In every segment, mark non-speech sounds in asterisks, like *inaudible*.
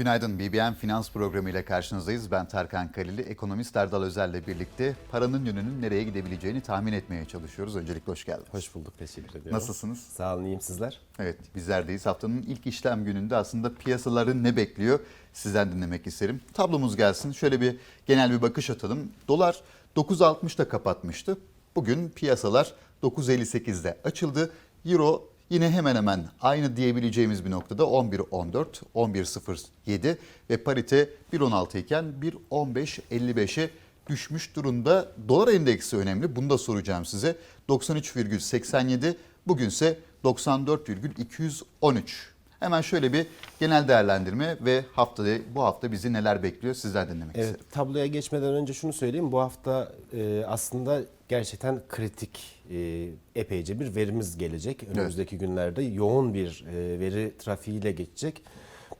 Günaydın. BBM Finans Programı ile karşınızdayız. Ben Tarkan Kalili. Ekonomist Erdal Özel'le birlikte paranın yönünün nereye gidebileceğini tahmin etmeye çalışıyoruz. Öncelikle hoş geldiniz. Hoş bulduk, teşekkür ediyorum. Nasılsınız? Sağ olun, iyiyim sizler. Evet, bizlerdeyiz. Haftanın ilk işlem gününde aslında piyasaları ne bekliyor sizden dinlemek isterim. Tablomuz gelsin. Şöyle bir genel bir bakış atalım. Dolar 9.60'da kapatmıştı. Bugün piyasalar 9.58'de açıldı. Euro yine hemen hemen aynı diyebileceğimiz bir noktada 11.14, 11.07 ve parite 1.16 iken 1.15.55'e düşmüş durumda. Dolar endeksi önemli. Bunu da soracağım size. 93,87 bugünse 94,213. Hemen şöyle bir genel değerlendirme ve haftada bu hafta bizi neler bekliyor sizden dinlemek Evet, isterim. tabloya geçmeden önce şunu söyleyeyim. Bu hafta e, aslında gerçekten kritik e, epeyce bir verimiz gelecek. Önümüzdeki günlerde yoğun bir e, veri trafiğiyle geçecek.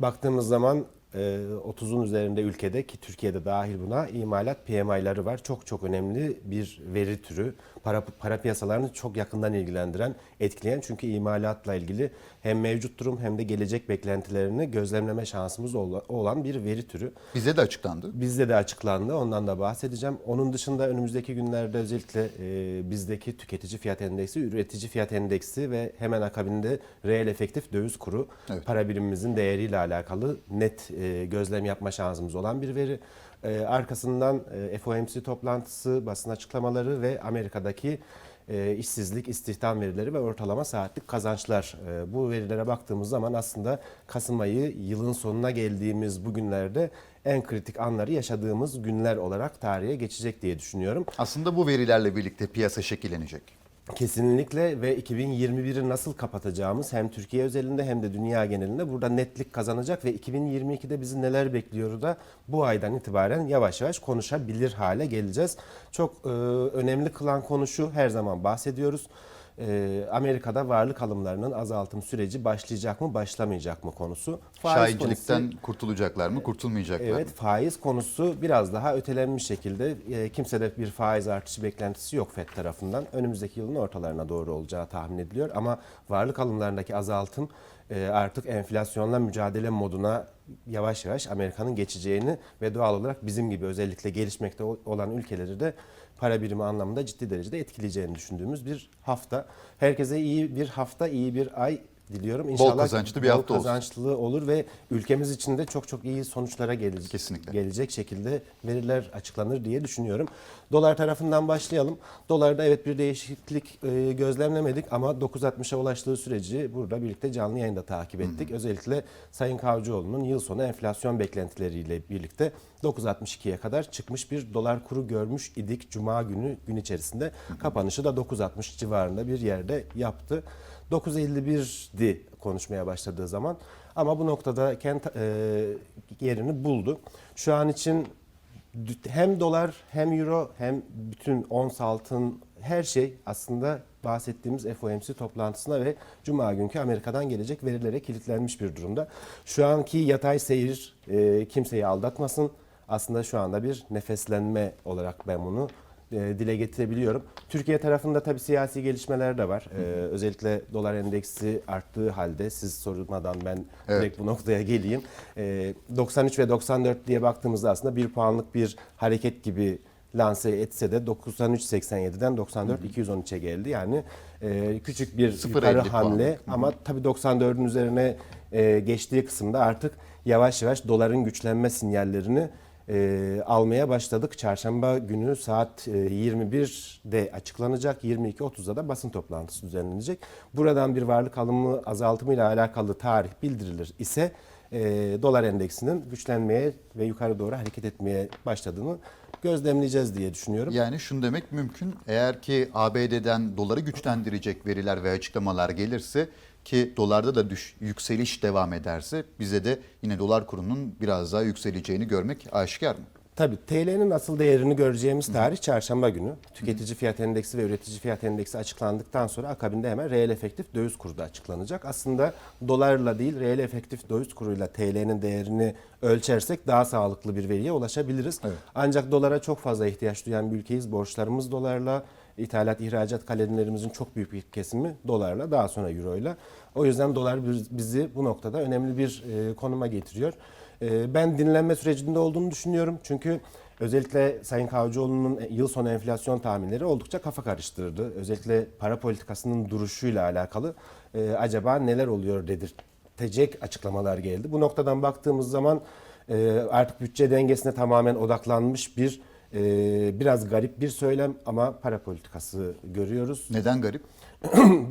Baktığımız zaman 30'un üzerinde ülkede ki Türkiye'de dahil buna imalat PMI'ları var. Çok çok önemli bir veri türü. Para, para piyasalarını çok yakından ilgilendiren, etkileyen çünkü imalatla ilgili hem mevcut durum hem de gelecek beklentilerini gözlemleme şansımız ola- olan bir veri türü. Bize de açıklandı. Bizde de açıklandı. Ondan da bahsedeceğim. Onun dışında önümüzdeki günlerde özellikle e, bizdeki tüketici fiyat endeksi, üretici fiyat endeksi ve hemen akabinde reel efektif döviz kuru Evet. para birimimizin değeriyle alakalı net e, gözlem yapma şansımız olan bir veri. E, arkasından e, FOMC toplantısı, basın açıklamaları ve Amerika'daki işsizlik, istihdam verileri ve ortalama saatlik kazançlar. Bu verilere baktığımız zaman aslında Kasım ayı yılın sonuna geldiğimiz bu günlerde en kritik anları yaşadığımız günler olarak tarihe geçecek diye düşünüyorum. Aslında bu verilerle birlikte piyasa şekillenecek. Kesinlikle ve 2021'i nasıl kapatacağımız hem Türkiye özelinde hem de dünya genelinde burada netlik kazanacak ve 2022'de bizi neler bekliyor da bu aydan itibaren yavaş yavaş konuşabilir hale geleceğiz. Çok e, önemli kılan konu şu her zaman bahsediyoruz. E, Amerika'da varlık alımlarının azaltım süreci başlayacak mı başlamayacak mı konusu. Faiz Şahincilikten polisi- kurtulacaklar mı, kurtulmayacaklar Evet mı? faiz konusu biraz daha ötelenmiş şekilde e, kimsede bir faiz artışı beklentisi yok FED tarafından. Önümüzdeki yılın ortalarına doğru olacağı tahmin ediliyor ama varlık alımlarındaki azaltım e, artık enflasyonla mücadele moduna yavaş yavaş Amerika'nın geçeceğini ve doğal olarak bizim gibi özellikle gelişmekte ol- olan ülkeleri de para birimi anlamında ciddi derecede etkileyeceğini düşündüğümüz bir hafta. Herkese iyi bir hafta, iyi bir ay diliyorum. İnşallah kazançlı bir bol hafta olsun. kazançlı olur ve ülkemiz için de çok çok iyi sonuçlara gelecek, Kesinlikle. gelecek şekilde veriler açıklanır diye düşünüyorum. Dolar tarafından başlayalım. Dolarda evet bir değişiklik e, gözlemlemedik ama 9.60'a ulaştığı süreci burada birlikte canlı yayında takip ettik. Özellikle Sayın Kavcıoğlu'nun yıl sonu enflasyon beklentileriyle birlikte 9.62'ye kadar çıkmış bir dolar kuru görmüş idik Cuma günü gün içerisinde. Kapanışı da 9.60 civarında bir yerde yaptı. 9.51'di konuşmaya başladığı zaman ama bu noktada kent e, yerini buldu. Şu an için hem dolar hem euro hem bütün ons altın her şey aslında bahsettiğimiz FOMC toplantısına ve Cuma günkü Amerika'dan gelecek verilere kilitlenmiş bir durumda. Şu anki yatay seyir e, kimseyi aldatmasın. Aslında şu anda bir nefeslenme olarak ben bunu dile getirebiliyorum. Türkiye tarafında tabii siyasi gelişmeler de var. E, özellikle dolar endeksi arttığı halde siz sormadan ben Evet. direkt bu noktaya geleyim. E, 93 ve 94 diye baktığımızda aslında bir puanlık bir hareket gibi lanse etse de 93.87'den 94.213'e geldi. Yani e, küçük bir 0.50 yukarı puanlık. hamle hı. ama tabii 94'ün üzerine e, geçtiği kısımda artık yavaş yavaş doların güçlenme sinyallerini e, almaya başladık. Çarşamba günü saat e, 21'de açıklanacak. 22.30'da da basın toplantısı düzenlenecek. Buradan bir varlık alımı azaltımıyla alakalı tarih bildirilir ise e, dolar endeksinin güçlenmeye ve yukarı doğru hareket etmeye başladığını gözlemleyeceğiz diye düşünüyorum. Yani şunu demek mümkün. Eğer ki ABD'den doları güçlendirecek veriler ve açıklamalar gelirse ki dolarda da düş, yükseliş devam ederse bize de yine dolar kurunun biraz daha yükseleceğini görmek aşikar mı? Tabii TL'nin asıl değerini göreceğimiz tarih çarşamba günü. Tüketici fiyat endeksi ve üretici fiyat endeksi açıklandıktan sonra akabinde hemen reel efektif döviz kuru da açıklanacak. Aslında dolarla değil reel efektif döviz kuruyla TL'nin değerini ölçersek daha sağlıklı bir veriye ulaşabiliriz. Evet. Ancak dolara çok fazla ihtiyaç duyan bir ülkeyiz. Borçlarımız dolarla, ithalat ihracat kalemlerimizin çok büyük bir kesimi dolarla daha sonra euroyla. O yüzden dolar biz- bizi bu noktada önemli bir e, konuma getiriyor. E, ben dinlenme sürecinde olduğunu düşünüyorum. Çünkü özellikle Sayın Kavcıoğlu'nun yıl sonu enflasyon tahminleri oldukça kafa karıştırdı. Özellikle para politikasının duruşuyla alakalı e, acaba neler oluyor dedirtecek açıklamalar geldi. Bu noktadan baktığımız zaman e, artık bütçe dengesine tamamen odaklanmış bir e, biraz garip bir söylem ama para politikası görüyoruz. *clears throat* Neden garip?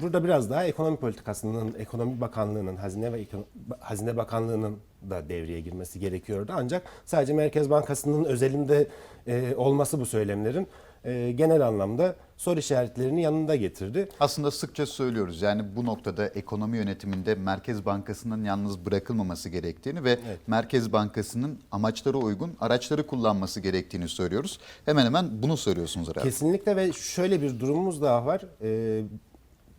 Burada biraz daha ekonomi politikasının, ekonomi bakanlığının, hazine ve Ekono- hazine bakanlığının da devreye girmesi gerekiyordu. Ancak sadece Merkez Bankası'nın özelinde e, olması bu söylemlerin e, genel anlamda soru işaretlerini yanında getirdi. Aslında sıkça söylüyoruz yani bu noktada ekonomi yönetiminde Merkez Bankası'nın yalnız bırakılmaması gerektiğini ve Merkez Bankası'nın amaçlara uygun araçları kullanması gerektiğini söylüyoruz. Hemen hemen bunu söylüyorsunuz herhalde. Kesinlikle ve şöyle bir durumumuz daha var. Ee,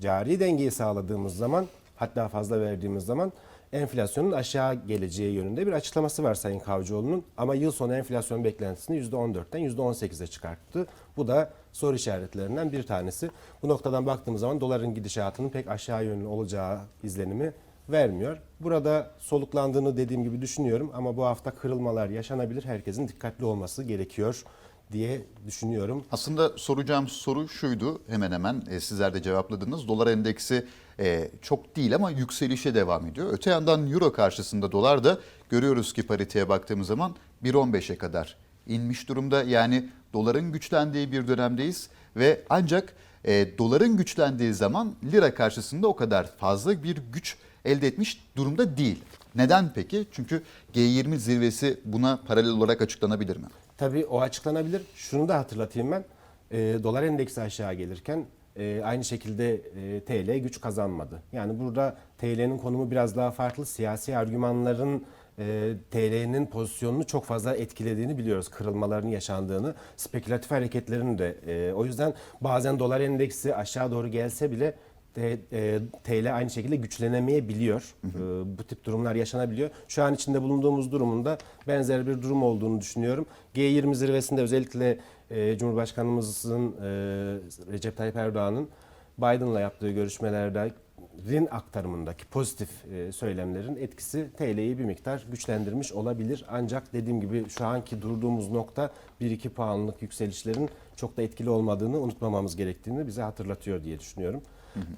cari dengeyi sağladığımız zaman hatta fazla verdiğimiz zaman enflasyonun aşağı geleceği yönünde bir açıklaması var Sayın Kavcıoğlu'nun. Ama yıl sonu enflasyon beklentisini %14'ten %18'e çıkarttı. Bu da soru işaretlerinden bir tanesi. Bu noktadan baktığımız zaman doların gidişatının pek aşağı yönlü olacağı izlenimi vermiyor. Burada soluklandığını dediğim gibi düşünüyorum ama bu hafta kırılmalar yaşanabilir. Herkesin dikkatli olması gerekiyor diye düşünüyorum. Aslında soracağım soru şuydu hemen hemen e, sizler de cevapladınız. Dolar endeksi e, çok değil ama yükselişe devam ediyor. Öte yandan euro karşısında dolar da görüyoruz ki pariteye baktığımız zaman 1.15'e kadar inmiş durumda. Yani doların güçlendiği bir dönemdeyiz ve ancak e, doların güçlendiği zaman lira karşısında o kadar fazla bir güç elde etmiş durumda değil. Neden peki? Çünkü G20 zirvesi buna paralel olarak açıklanabilir mi? Tabii o açıklanabilir. Şunu da hatırlatayım ben. E, dolar endeksi aşağı gelirken e, aynı şekilde e, TL güç kazanmadı. Yani burada TL'nin konumu biraz daha farklı. Siyasi argümanların e, TL'nin pozisyonunu çok fazla etkilediğini biliyoruz. Kırılmaların yaşandığını, spekülatif hareketlerin de. e, o yüzden bazen dolar endeksi aşağı doğru gelse bile T- e, TL aynı şekilde güçlenemeyebiliyor. E, Bu tip durumlar yaşanabiliyor. Şu an içinde bulunduğumuz durumunda benzer bir durum olduğunu düşünüyorum. G20 zirvesinde özellikle e, Cumhurbaşkanımızın e, Recep Tayyip Erdoğan'ın Biden'la yaptığı görüşmelerde rin aktarımındaki pozitif e, söylemlerin etkisi TL'yi bir miktar güçlendirmiş olabilir. Ancak dediğim gibi şu anki durduğumuz nokta 1-2 puanlık yükselişlerin çok da etkili olmadığını unutmamamız gerektiğini bize hatırlatıyor diye düşünüyorum.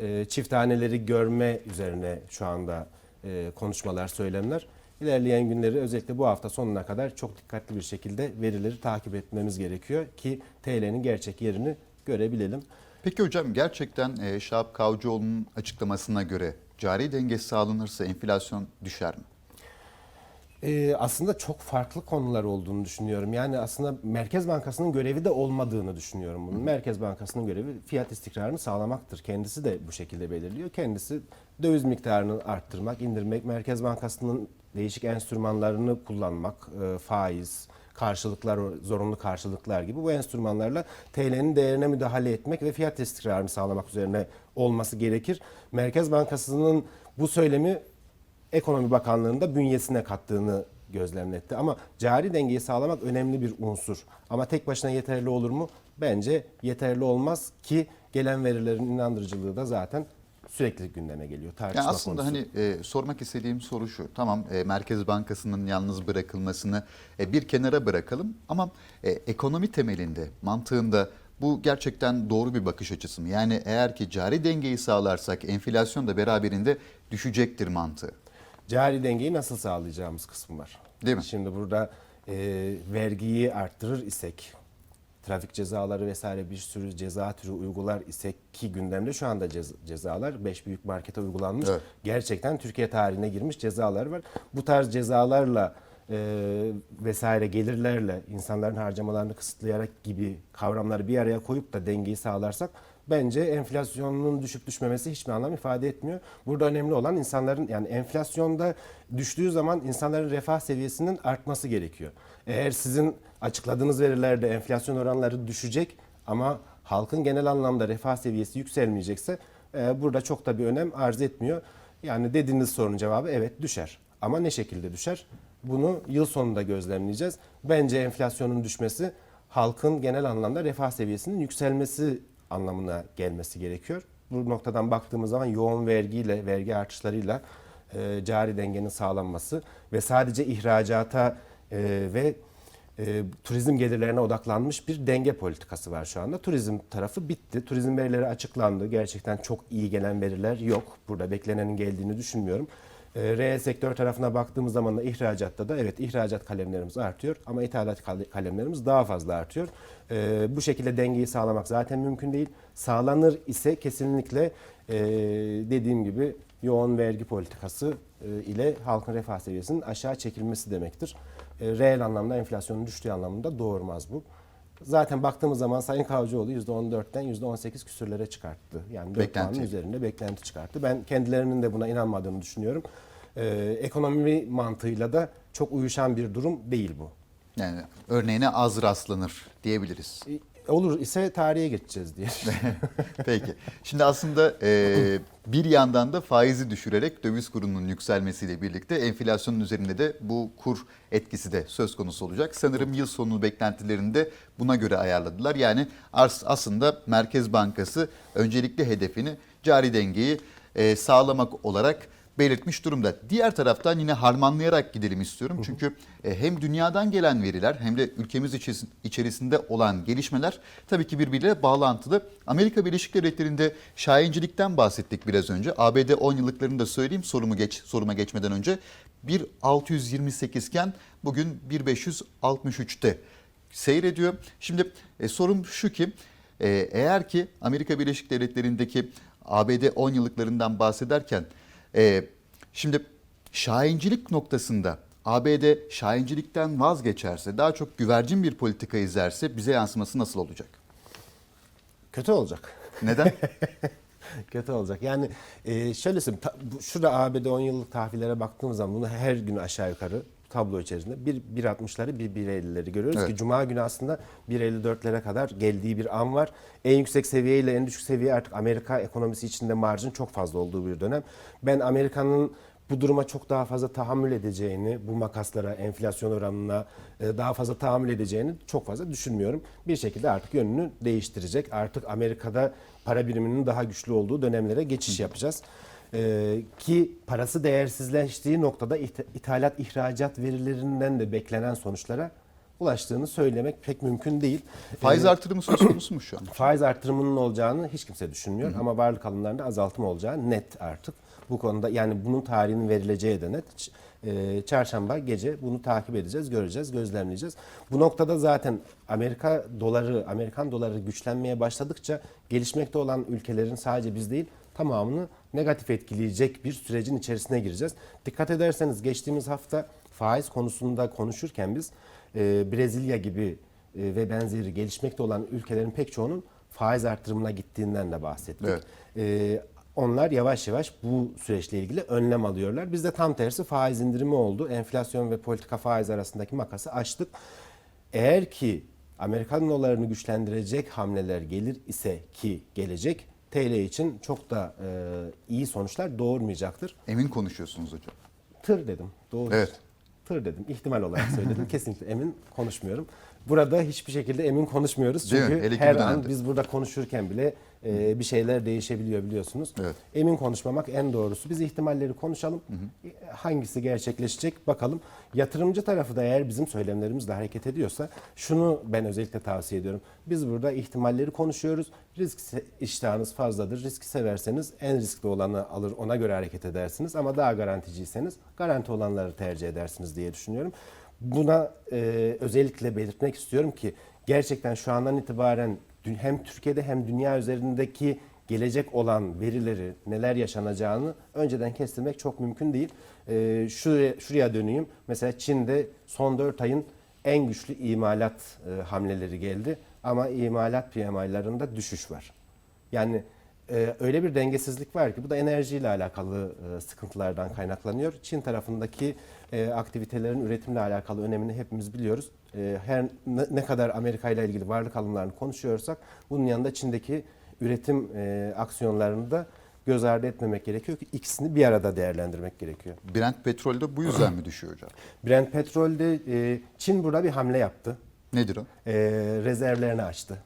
E, çift taneleri görme üzerine şu anda e, konuşmalar, söylemler. İlerleyen günleri özellikle bu hafta sonuna kadar çok dikkatli bir şekilde verileri takip etmemiz gerekiyor ki TL'nin gerçek yerini görebilelim. Peki hocam gerçekten e, Şahap Kavcıoğlu'nun açıklamasına göre cari denge sağlanırsa enflasyon düşer mi? Ee, aslında çok farklı konular olduğunu düşünüyorum. Yani aslında Merkez Bankası'nın görevi de olmadığını düşünüyorum bunun. Merkez Bankası'nın görevi fiyat istikrarını sağlamaktır. Kendisi de bu şekilde belirliyor. Kendisi döviz miktarını arttırmak, indirmek, Merkez Bankası'nın değişik enstrümanlarını kullanmak, e, faiz, karşılıklar, zorunlu karşılıklar gibi bu enstrümanlarla TL'nin değerine müdahale etmek ve fiyat istikrarını sağlamak üzerine olması gerekir. Merkez Bankası'nın bu söylemi Ekonomi Bakanlığı'nda bünyesine kattığını gözlemletti. Ama cari dengeyi sağlamak önemli bir unsur. Ama tek başına yeterli olur mu? Bence yeterli olmaz ki gelen verilerin inandırıcılığı da zaten sürekli gündeme geliyor. Tartışma Yani aslında konusu. hani e, sormak istediğim soru şu. Tamam e, Merkez Bankası'nın yalnız bırakılmasını e, bir kenara bırakalım ama e, ekonomi temelinde, mantığında bu gerçekten doğru bir bakış açısı mı? Yani eğer ki cari dengeyi sağlarsak enflasyon da beraberinde düşecektir mantığı. Cari dengeyi nasıl sağlayacağımız kısmı var. Değil mi? Şimdi burada e, vergiyi arttırır isek, trafik cezaları vesaire bir sürü ceza türü uygular isek ki gündemde şu anda cez- cezalar 5 büyük markete uygulanmış. Evet. Gerçekten Türkiye tarihine girmiş cezalar var. Bu tarz cezalarla e, vesaire gelirlerle insanların harcamalarını kısıtlayarak gibi kavramları bir araya koyup da dengeyi sağlarsak bence enflasyonun düşüp düşmemesi hiçbir anlam ifade etmiyor. Burada önemli olan insanların yani enflasyonda düştüğü zaman insanların refah seviyesinin artması gerekiyor. Eğer sizin açıkladığınız verilerde enflasyon oranları düşecek ama halkın genel anlamda refah seviyesi yükselmeyecekse e, burada çok da bir önem arz etmiyor. Yani dediğiniz sorunun cevabı evet düşer. Ama ne şekilde düşer? Bunu yıl sonunda gözlemleyeceğiz. Bence enflasyonun düşmesi halkın genel anlamda refah seviyesinin yükselmesi anlamına gelmesi gerekiyor. Bu noktadan baktığımız zaman yoğun vergiyle, vergi artışlarıyla e, cari dengenin sağlanması ve sadece ihracata e, ve e, turizm gelirlerine odaklanmış bir denge politikası var şu anda. Turizm tarafı bitti. Turizm verileri açıklandı. Gerçekten çok iyi gelen veriler yok. Burada beklenenin geldiğini düşünmüyorum. Reel sektör tarafına baktığımız zaman da ihracatta da evet ihracat kalemlerimiz artıyor ama ithalat kale- kalemlerimiz daha fazla artıyor. E, bu şekilde dengeyi sağlamak zaten mümkün değil. Sağlanır ise kesinlikle e, dediğim gibi yoğun vergi politikası e, ile halkın refah seviyesinin aşağı çekilmesi demektir. E, reel anlamda enflasyonun düştüğü anlamında doğurmaz bu. Zaten baktığımız zaman Sayın Kavcıoğlu %14'ten %18 küsürlere çıkarttı. Yani 4 Beklenti. puanın üzerinde beklenti çıkarttı. Ben kendilerinin de buna inanmadığını düşünüyorum. E, ekonomi mantığıyla da çok uyuşan bir durum değil bu. Yani örneğine az rastlanır diyebiliriz. E, Olur ise tarihe geçeceğiz diye. *laughs* Peki. Şimdi aslında e, bir yandan da faizi düşürerek döviz kurunun yükselmesiyle birlikte enflasyonun üzerinde de bu kur etkisi de söz konusu olacak. Sanırım yıl sonu beklentilerini de buna göre ayarladılar. Yani aslında Merkez Bankası öncelikli hedefini cari dengeyi e, sağlamak olarak belirtmiş durumda. Diğer taraftan yine harmanlayarak gidelim istiyorum. Çünkü e, hem dünyadan gelen veriler hem de ülkemiz içeris- içerisinde olan gelişmeler tabii ki birbiriyle bağlantılı. Amerika Birleşik Devletleri'nde şahincilikten bahsettik biraz önce. ABD 10 yıllıklarını da söyleyeyim sorumu geç soruma geçmeden önce. 1.628 iken bugün 1.563'te seyrediyor. Şimdi e, sorum şu ki e, eğer ki Amerika Birleşik Devletleri'ndeki ABD 10 yıllıklarından bahsederken e, şimdi şahincilik noktasında ABD şahincilikten vazgeçerse daha çok güvercin bir politika izlerse bize yansıması nasıl olacak? Kötü olacak. Neden? *laughs* Kötü olacak. Yani e, şöyle söyleyeyim. ta- bu- şurada ABD 10 yıllık tahvillere baktığımız zaman bunu her gün aşağı yukarı tablo içerisinde bir 1.60'ları bir 1.50'leri görüyoruz Evet. ki Cuma günü aslında 1.54'lere kadar geldiği bir an var. En yüksek seviye ile en düşük seviye artık Amerika ekonomisi içinde marjın çok fazla olduğu bir dönem. Ben Amerika'nın bu duruma çok daha fazla tahammül edeceğini, bu makaslara, enflasyon oranına e, daha fazla tahammül edeceğini çok fazla düşünmüyorum. Bir şekilde artık yönünü değiştirecek. Artık Amerika'da para biriminin daha güçlü olduğu dönemlere geçiş yapacağız. E, ki parası değersizleştiği noktada ith- ithalat, ihracat verilerinden de beklenen sonuçlara ulaştığını söylemek pek mümkün değil. Faiz E, artırımı söz konusu mu şu an? *clears throat* faiz artırımının olacağını hiç kimse düşünmüyor ama varlık alımlarında azaltma olacağı net artık. Bu konuda yani bunun tarihinin verileceği de net. E, Çarşamba gece bunu takip edeceğiz, göreceğiz, gözlemleyeceğiz. Bu noktada zaten Amerika doları, Amerikan doları güçlenmeye başladıkça gelişmekte olan ülkelerin sadece biz değil tamamını negatif etkileyecek bir sürecin içerisine gireceğiz. Dikkat ederseniz geçtiğimiz hafta faiz konusunda konuşurken biz e, Brezilya gibi e, ve benzeri gelişmekte olan ülkelerin pek çoğunun faiz artırımına gittiğinden de bahsettik. Evet. E, onlar yavaş yavaş bu süreçle ilgili önlem alıyorlar. Bizde tam tersi faiz indirimi oldu. Enflasyon ve politika faiz arasındaki makası açtık. Eğer ki Amerikan dolarını güçlendirecek hamleler gelir ise ki gelecek TL için çok da e, iyi sonuçlar doğurmayacaktır. Emin konuşuyorsunuz hocam. Tır dedim. Doğru. Evet. Tır dedim. İhtimal olarak söyledim. *laughs* Kesinlikle emin konuşmuyorum. Burada hiçbir şekilde emin konuşmuyoruz. Değil mi? Çünkü Hele her an dönemde. biz burada konuşurken bile e, bir şeyler değişebiliyor biliyorsunuz. Evet. Emin konuşmamak en doğrusu. Biz ihtimalleri konuşalım. E, Hangisi gerçekleşecek bakalım. Yatırımcı tarafı da eğer bizim söylemlerimizle hareket ediyorsa şunu ben özellikle tavsiye ediyorum. Biz burada ihtimalleri konuşuyoruz. Risk iştahınız fazladır. Riski severseniz en riskli olanı alır ona göre hareket edersiniz. Ama daha garanticiyseniz garanti olanları tercih edersiniz diye düşünüyorum. Buna e, özellikle belirtmek istiyorum ki gerçekten şu andan itibaren hem Türkiye'de hem dünya üzerindeki gelecek olan verileri neler yaşanacağını önceden kestirmek çok mümkün değil. E, şuraya, şuraya döneyim. Mesela Çin'de son 4 ayın en güçlü imalat e, hamleleri geldi ama imalat PMI'larında düşüş var. Yani e, öyle bir dengesizlik var ki bu da enerjiyle alakalı e, sıkıntılardan kaynaklanıyor. Çin tarafındaki e, aktivitelerin üretimle alakalı önemini hepimiz biliyoruz. E, her ne, ne kadar Amerika ile ilgili varlık alımlarını konuşuyorsak bunun yanında Çin'deki üretim e, aksiyonlarını da göz ardı etmemek gerekiyor ki ikisini bir arada değerlendirmek gerekiyor. Brent petrol de bu yüzden mi düşüyor hocam? *clears throat* Brent petrolde e, Çin burada bir hamle yaptı Nedir o? e, rezervlerini açtı.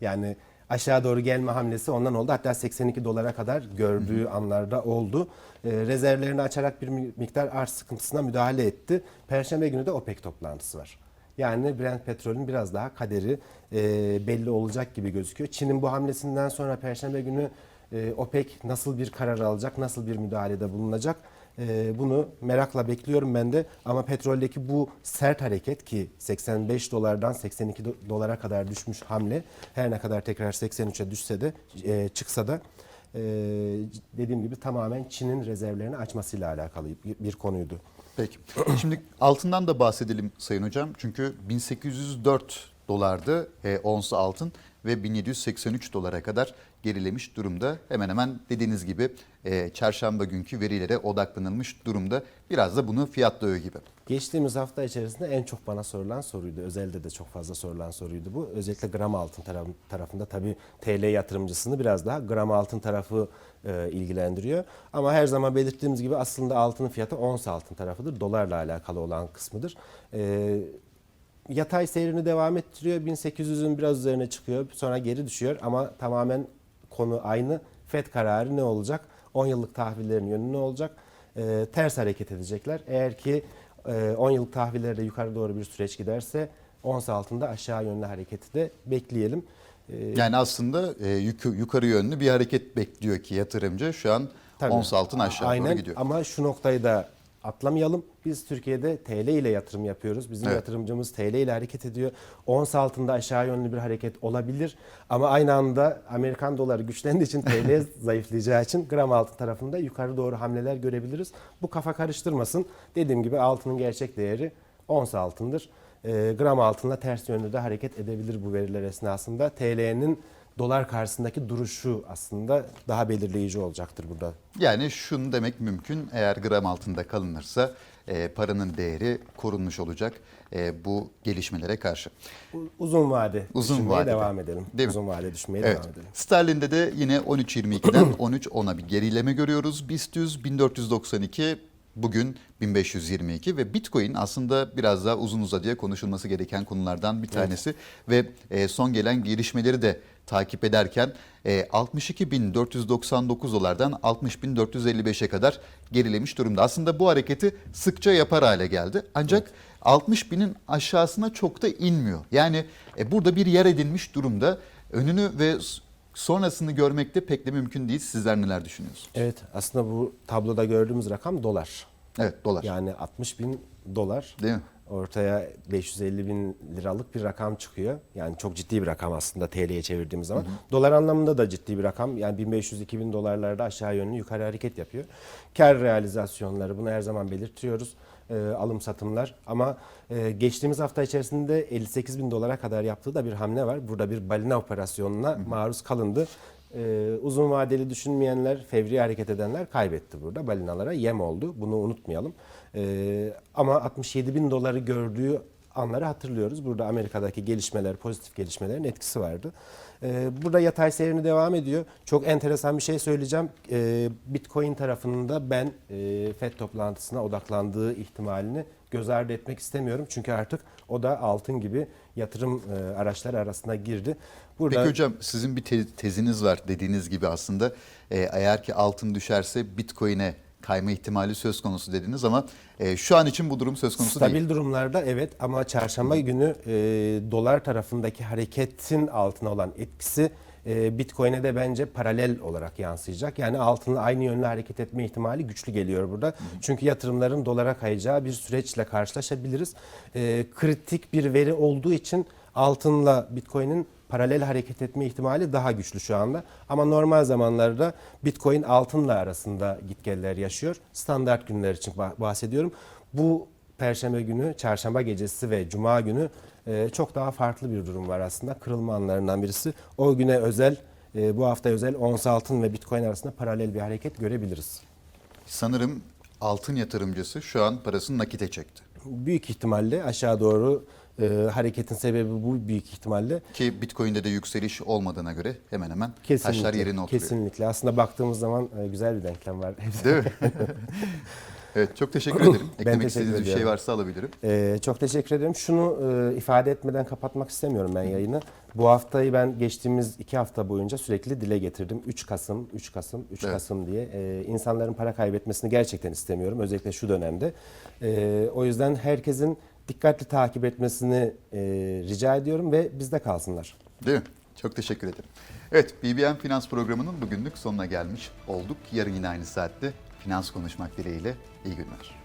Yani aşağı doğru gelme hamlesi ondan oldu. Hatta 82 dolara kadar gördüğü anlarda oldu. E, rezervlerini açarak bir miktar arz sıkıntısına müdahale etti. Perşembe günü de OPEC toplantısı var. Yani Brent petrolün biraz daha kaderi e, belli olacak gibi gözüküyor. Çin'in bu hamlesinden sonra Perşembe günü e, OPEC nasıl bir karar alacak, nasıl bir müdahalede bulunacak? E, bunu merakla bekliyorum ben de. Ama petroldeki bu sert hareket ki 85 dolardan 82 do- dolara kadar düşmüş hamle her ne kadar tekrar 83'e düşse de e, çıksa da e, dediğim gibi tamamen Çin'in rezervlerini açmasıyla alakalı bir, konuydu. Peki. *clears throat* Şimdi altından da bahsedelim Sayın Hocam. Çünkü 1804 dolardı e, ons altın ve 1783 dolara kadar gerilemiş durumda. Hemen hemen dediğiniz gibi e, çarşamba günkü verilere odaklanılmış durumda. Biraz da bunu fiyatlıyor gibi. Geçtiğimiz hafta içerisinde en çok bana sorulan soruydu. Özelde de çok fazla sorulan soruydu bu. Özellikle gram altın taraf- tarafında tabii TL yatırımcısını biraz daha gram altın tarafı e, ilgilendiriyor. Ama her zaman belirttiğimiz gibi aslında altının fiyatı ons altın tarafıdır. Dolarla alakalı olan kısmıdır. E, yatay seyrini devam ettiriyor. 1800'ün biraz üzerine çıkıyor. Sonra geri düşüyor ama tamamen konu aynı. FED kararı ne olacak? 10 yıllık tahvillerin yönü ne olacak? Ee, ters hareket edecekler. Eğer ki e, 10 yıllık tahvillerde yukarı doğru bir süreç giderse ons altında aşağı yönlü hareketi de bekleyelim. Ee, Yani aslında e, yuk- yukarı yönlü bir hareket bekliyor ki yatırımcı. Şu an Tabii. ons altın aşağı Aynen. doğru gidiyor. Ama şu noktayı da atlamayalım. Biz Türkiye'de TL ile yatırım yapıyoruz. Bizim Evet. yatırımcımız TL ile hareket ediyor. Ons altında aşağı yönlü bir hareket olabilir. Ama aynı anda Amerikan doları güçlendiği için TL *laughs* zayıflayacağı için gram altın tarafında yukarı doğru hamleler görebiliriz. Bu kafa karıştırmasın. Dediğim gibi altının gerçek değeri ons altındır. Ee, gram altınla ters yönlü de hareket edebilir bu veriler esnasında. TL'nin dolar karşısındaki duruşu aslında daha belirleyici olacaktır burada. Yani şunu demek mümkün. Eğer gram altında kalınırsa e, paranın değeri korunmuş olacak e, bu gelişmelere karşı. Uzun vade Uzun düşünmeye vadede. devam edelim. Değil mi? Uzun vade düşmeye Evet. devam edelim. Sterlin'de de yine 13.22'den 13.10'a *clears throat* bir gerileme görüyoruz. BIST 100 1492 bugün 1522 ve Bitcoin aslında biraz daha uzun uzadıya konuşulması gereken konulardan bir tanesi ve e, son gelen gelişmeleri de takip ederken e, 62.499 dolardan 60.455'e kadar gerilemiş durumda. Aslında bu hareketi sıkça yapar hale geldi. Ancak 60 binin aşağısına çok da inmiyor. Yani e, burada bir yer edinmiş durumda. Önünü ve sonrasını görmek de pek de mümkün değil. Sizler neler düşünüyorsunuz? Evet aslında bu tabloda gördüğümüz rakam dolar. Evet dolar. Yani 60 bin dolar Değil mi? ortaya 550 bin liralık bir rakam çıkıyor. Yani çok ciddi bir rakam aslında TL'ye çevirdiğimiz zaman. Dolar anlamında da ciddi bir rakam. Yani 1500-2000 dolarlarda aşağı yönlü yukarı hareket yapıyor. Kar realizasyonları bunu her zaman belirtiyoruz. Ee, alım satımlar ama e, geçtiğimiz hafta içerisinde 58 bin dolara kadar yaptığı da bir hamle var. Burada bir balina operasyonuna maruz kalındı. Ee, uzun vadeli düşünmeyenler, fevri hareket edenler kaybetti burada. Balinalara yem oldu. Bunu unutmayalım. Ee, ama 67 bin doları gördüğü anları hatırlıyoruz. Burada Amerika'daki gelişmeler, pozitif gelişmelerin etkisi vardı. Ee, burada yatay seyrini devam ediyor. Çok enteresan bir şey söyleyeceğim. Ee, Bitcoin tarafında ben e, FED toplantısına odaklandığı ihtimalini göz ardı etmek istemiyorum. Çünkü artık o da altın gibi yatırım e, araçları arasına girdi. Burada Peki hocam sizin bir te- teziniz var dediğiniz gibi aslında e, eğer ki altın düşerse Bitcoin'e kayma ihtimali söz konusu dediniz ama e, şu an için bu durum söz konusu Stabil değil. durumlarda evet ama çarşamba günü e, dolar tarafındaki hareketin altına olan etkisi e, Bitcoin'e de bence paralel olarak yansıyacak. Yani altınla aynı yönlü hareket etme ihtimali güçlü geliyor burada. Çünkü yatırımların dolara kayacağı bir süreçle karşılaşabiliriz. E, kritik bir veri olduğu için altınla Bitcoin'in paralel hareket etme ihtimali daha güçlü şu anda. Ama normal zamanlarda Bitcoin altınla arasında gitgeller yaşıyor. Standart günler için bah- bahsediyorum. Bu Perşembe günü, Çarşamba gecesi ve Cuma günü e, çok daha farklı bir durum var aslında. Kırılma anlarından birisi. O güne özel, e, bu hafta özel ons altın ve Bitcoin arasında paralel bir hareket görebiliriz. Sanırım altın yatırımcısı şu an parasını nakite çekti. Büyük ihtimalle aşağı doğru e, hareketin sebebi bu büyük ihtimalle. Ki Bitcoin'de de yükseliş olmadığına göre hemen hemen taşlar yerine oturuyor. Kesinlikle. Aslında baktığımız zaman e, güzel bir denklem var. Değil mi? *laughs* Evet çok teşekkür ederim. Ben Eklemek teşekkür istediğiniz bir şey ediyorum. varsa alabilirim. Ee, çok teşekkür ederim. Şunu e, ifade etmeden kapatmak istemiyorum ben yayını. Bu haftayı ben geçtiğimiz iki hafta boyunca sürekli dile getirdim. 3 Kasım, 3 Kasım, 3 Evet. Kasım diye. Ee, insanların para kaybetmesini gerçekten istemiyorum. Özellikle şu dönemde. Ee, o yüzden herkesin dikkatli takip etmesini e, rica ediyorum ve bizde kalsınlar. Değil mi? Çok teşekkür ederim. Evet, BBM Finans programının bugünlük sonuna gelmiş olduk. Yarın yine aynı saatte finans konuşmak dileğiyle. İyi günler.